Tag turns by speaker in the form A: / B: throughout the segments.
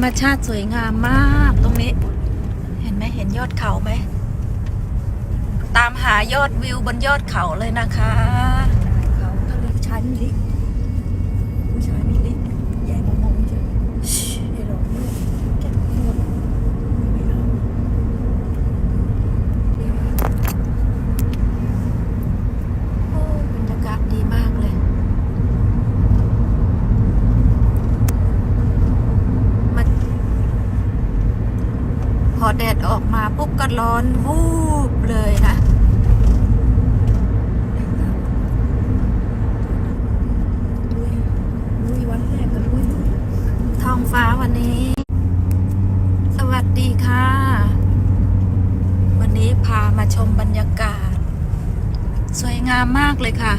A: ธรรมชาติสวยงามมากตรงนี้ เห็นไหมเห็นยอดเขาไหม ตามหายอดวิวบนยอดเขาเลยนะคะ
B: เขาทะลุชั้นลิกผู้ชายมีลิกแย่งมองๆจะไอ้หลอกเนี่ยแก่ปวดไม่เอา
A: โอ้บรรยากาศดีมากเลย มาพอแดดออก มาปุ๊บก็ร้อนวูบเลยนะ
B: วันแรกก็ลุย
A: ท้องฟ้าวันนี้ สวัสดีค่ะ วันนี้พามาชมบรรยากาศ สวยงามมากเลยค่ะ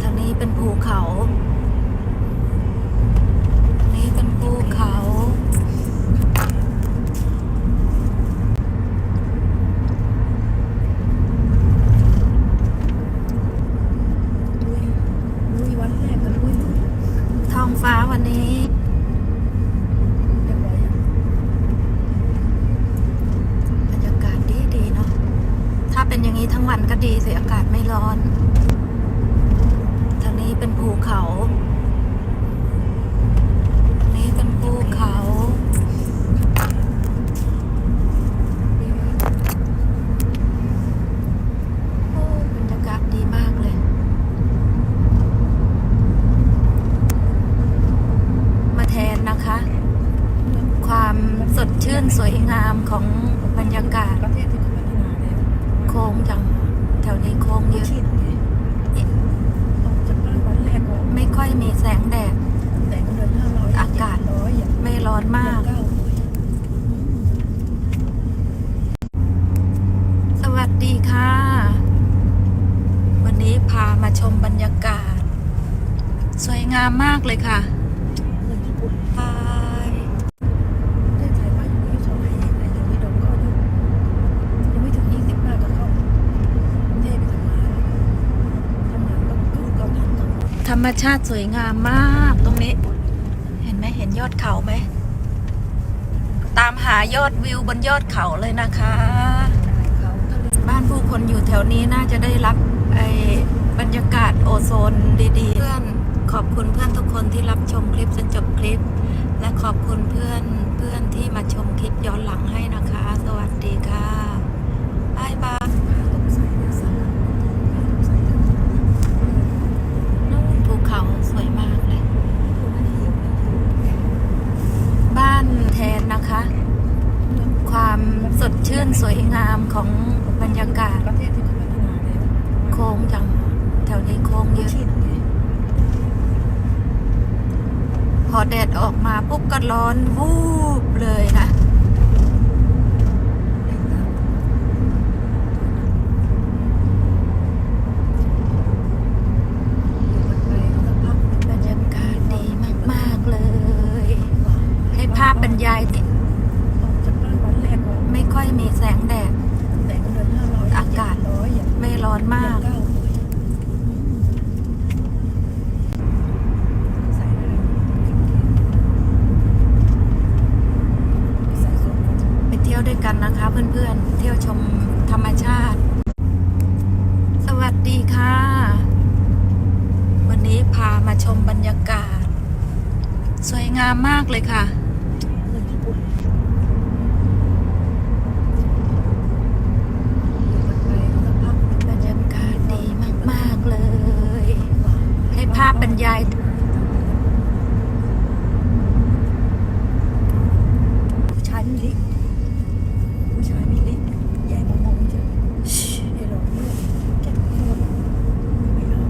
A: ทางนี้เป็นภูเขาทางนี้เป็นภูเขา
B: ลุยลุยวันแรกก็ลุย
A: ท้องฟ้าวันนี้
B: เรียบร้อยยัง
A: บรรยากาศดีดีๆเนาะ ถ้าเป็นอย่างนี้ ทั้งวันก็ดีสิอากาศไม่ร้อน ทางนี้เป็นภูเขา ทางนี้เป็นภูเขา โอ้บรรยากาศดีมากเลย มาแทนนะคะ ความสดชื่นสวยงามของบรรยากาศ
B: ประเทศที่เขาพัฒนาแล้ว
A: โค้งจัง แถวนี้โค้งเยอะ
B: ชินไงออกจากบ้านวันแรกก็
A: ไม่ค่อยมีแสงแดด
B: แต่เงินห้าร้อย
A: อากาศ
B: ร้อยอย่าง
A: ไม่ร้อนมาก
B: เก้าร้อย
A: สวัสดีค่ะ วันนี้พามาชมบรรยากาศ สวยงามมากเลยค่ะ
B: เมืองญี่ปุ่น
A: บาย
B: ประเทศไทยว่าอยู่ที่เท่าไหร่แต่ยังไม่โดนก็อยู่ยังไม่ถึงยี่สิบมากก็เข้ากรุงเทพไปทำงานทำงานต้องขึ้นกอง ทัพก่อน
A: ธรรมชาติสวยงามมากตรงนี้ เห็นไหมเห็นยอดเขาไหม ตามหายอดวิวบนยอดเขาเลยนะคะ บ้านผู้คนอยู่แถวนี้น่าจะได้รับไอ้บรรยากาศโอโซนดีๆเพื่อน ขอบคุณเพื่อนทุกคนที่รับชมคลิปจนจบคลิป และขอบคุณเพื่อนเพื่อนที่มาชมคลิปย้อนหลังให้นะคะ สวัสดีค่ะบายบาย
B: ผ้าต้องใส่เนื้อสัตว์ผ้าต้องใส่ทั้งหมด
A: นู่นภูเขาสวยมากเลย
B: พวกนั้นเหี่ยวนะ
A: บ้านแทนนะคะ ความสดชื่นสวยงามของบรรยากาศ
B: ประเทศที่เขาพัฒนาแล้ว
A: โค้งจัง แถวนี้โค้งเยอะ
B: ชินไง
A: พอ แดดออกมาปุ๊บก็ร้อนวูบเลยนะ
B: ได้ตามอยู่กันไปสักพักหนึ่ง
A: บรรยากาศดีมากๆเลยให้ภาพบรรยายติ
B: ออกจากบ้านวันแรกก็
A: ไม่ค่อยมีแสงแดด
B: แต่เงินห้าร้อย
A: อากาศ
B: ร้อยอย่าง
A: ไม่ร้อนมาก
B: เก้าร้อยใส่อะไรใส่ส่วนของ
A: ไปเที่ยวด้วยกันนะคะ เพื่อนๆ เที่ยวชมธรรมชาติ สวัสดีค่ะ วันนี้พามาชมบรรยากาศ สวยงามมากเลยค่ะ บรรยากาศดีมาก ๆ เลย ให้ภาพบรรยาย
B: ผู้ชายมีลิกผู้ชายมีลิกแย่งมองๆจะไอ้หลอกเนี่ยแก่ปวดไม่เอา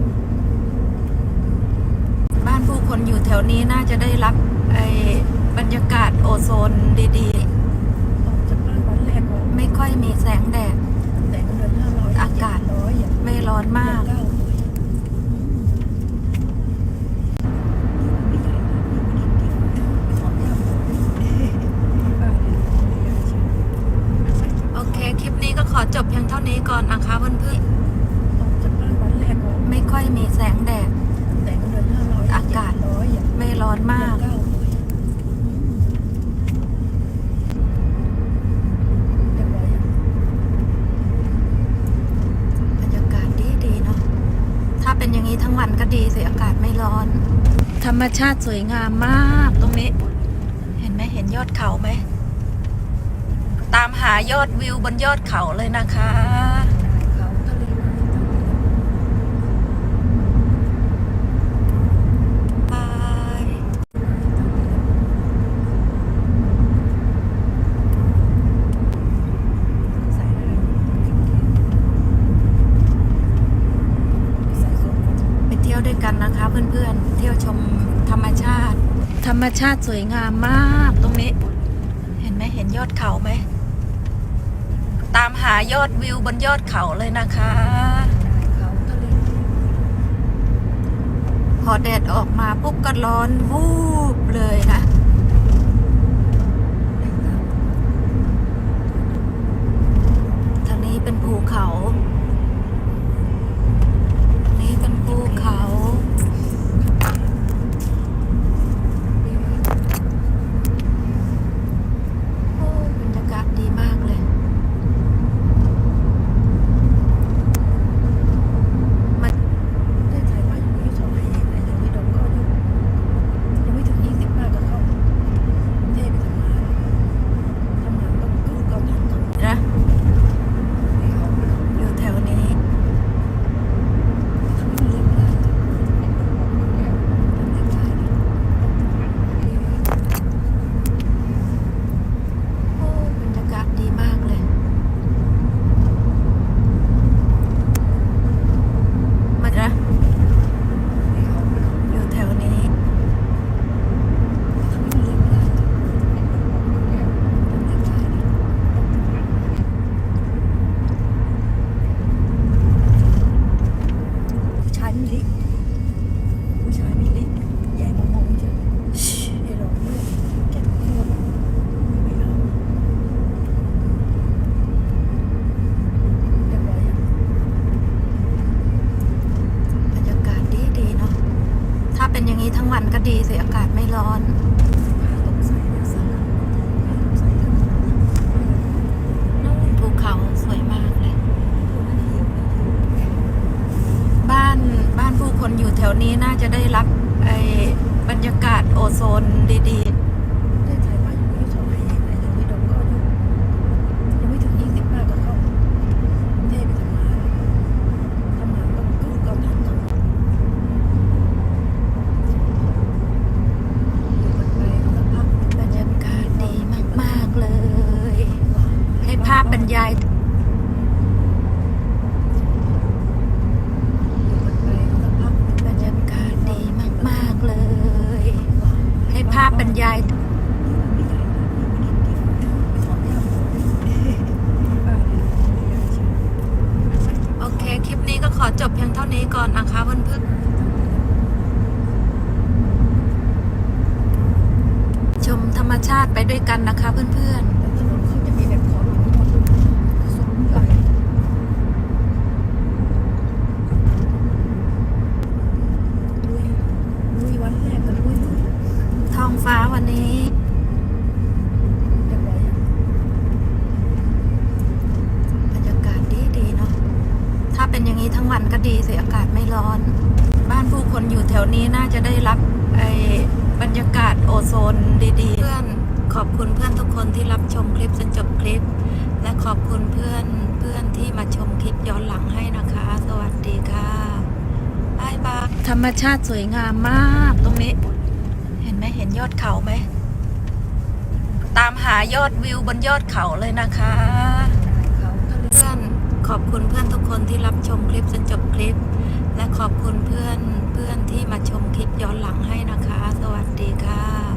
A: บ้านผู้ คนอยู่แถวนี้น่าจะได้รับไอ้บรรยากาศโอโซนดี
B: ออกจากบ้านวันแรกก็
A: ๆไม่ค่อยมีแสงแดด
B: แต่เงินห้าร้อย
A: อากาศ
B: ร้อยอย่าง
A: ไม่ร้อนมาก
B: เก้าร้อยไม่ได้นะไม่ได้กินขอย่าบอกป้าเนี่ยไม่อยากชิม
A: โอเคคลิปนี้ก็ขอจบเพียงเท่านี้ก่อนนะคะเพื่อน
B: ออกจากบ้านวันแรกก็
A: ๆไม่ค่อยมีแสงแดด
B: แต่ ร้อนมาก บรรยา
A: กาศ
B: ดีดีเนาะ ถ้าเป็นอย่าง
A: นี้ทั้งวันก็ดีสิอากาศไม่ร้อน ธรรมชาติสวยงามมากตรงนี้ เห็นไหมเห็นยอดเขาไหม ตามหายอดวิวบนยอดเขาเลยนะคะ ธรรมชาติสวยงามมากตรงนี้ เห็นไหมเห็นยอดเขาไหม ตามหายอดวิวบนยอดเขาเลยนะคะพอแดดออกมาปุ๊บก็ร้อนวูบเลยนะ
B: ได้ตาม
A: ทางนี้เป็นภูเขาทางนี้เป็นภูเขา โอ้บรรยากาศดีมากเลย มัน
B: ได้ถ่ายมาอยู่ที่สองไอ้ไอ้ยังไม่ดมก็อยู่ยังไม่ถึงยี่สิบมากก็เข้ากรุงเทพไปทำงานทำงานต้องขึ้นเกาทันก่อน
A: นะ
B: ไม่เอาไม่เอา
A: อยู่แถวนี้
B: ทำให้มันเล็กไม่ได้ทำเล็กได้นะ
A: โอ้บรรยากาศดีมากเลย มันนะ
B: ไม่เอาไม่เอา
A: อยู่แถวนี้
B: ทำให้มันเล็กไม่ได้ทำเล็กได้นะผู้ชายมีลิกผู้ชายมีลิกใหญ่มองๆเฉยไอ้หลงเนี่ยแก่โคตรไม่เอาเรียบร้อยยัง
A: บรรยากาศดีดีๆเนาะ ถ้าเป็นอย่างนี้ทั้งวันก็ดีสิ อากาศไม่ร้อน
B: ผ้าตกใส่เนี่ยสลับผ้าตกใส่ทั้งหมด
A: นู่นภูเขาสวยมากเลย บ้านบ้านผู้คน อยู่แถวนี้น่าจะได้รับไอ้บรรยากาศโอโซนดี
B: ๆด้ถ่ายมาอยู่ที่สองไอ้ไอ้ยังไม่ดมก็อยู่ยังไม่ถึงยี่สิบมากก็เข้ากรุงเทพไปทำงานทำงานต้องขึ้นเกาทันก่อนอยู่กันไปสักพัก
A: ๆ บรรยากาศดีมาก ๆ เลย ให้ภาพบรรยาย
B: อยู่กันไปสักพัก
A: บรรยากาศดีมาก ๆ เลย ให้ภาพบรรยาย
B: ไม่ใหญ่นะไม่ได้กินไปถอนหญ้าหมูบ้านเนี่ยไม่าพบรรยาย
A: โอเค คลิปนี้ก็ขอจบเพียงเท่านี้ก่อนนะคะเพื่อนๆชมธรรมชาติไปด้วยกันนะคะเพื่อน
B: ๆต่ถนนเขาจะมีแบบขอบอย่างนี้หมดสูงใหญ่ลุยลุยวันแรกก็ลุยเลย
A: ๆ ท้องฟ้าวันนี้
B: เรียบร้อยยัง
A: บรรยากาศดีดีๆเนาะ ถ้าเป็ นี้ทั้งวันก็ดีสิอากาศไม่ร้อน บ้านผู้คนอยู่แถวนี้น่าจะได้รับไอ้บรรยากาศโอโซนดีๆ เพื่อนขอบคุณเพื่อนทุกคนที่รับชมคลิปจนจบคลิป และขอบคุณเพื่อนเพื่อนที่มาชมคลิปย้อนหลังให้นะคะ สวัสดีค่ะบายบายธรรมชาติสวยงามมากตรงนี้ เห็นไหมเห็นยอดเขาไหมตามหายอดวิวบนยอดเขาเลยนะคะ
B: เขาทะเล
A: เพื่อน ขอบคุณเพื่อนทุกคนที่รับชมคลิปจนจบคลิป และขอบคุณเพื่อนเพื่อนที่มาชมคลิปย้อนหลังให้นะคะ สวัสดีค่ะ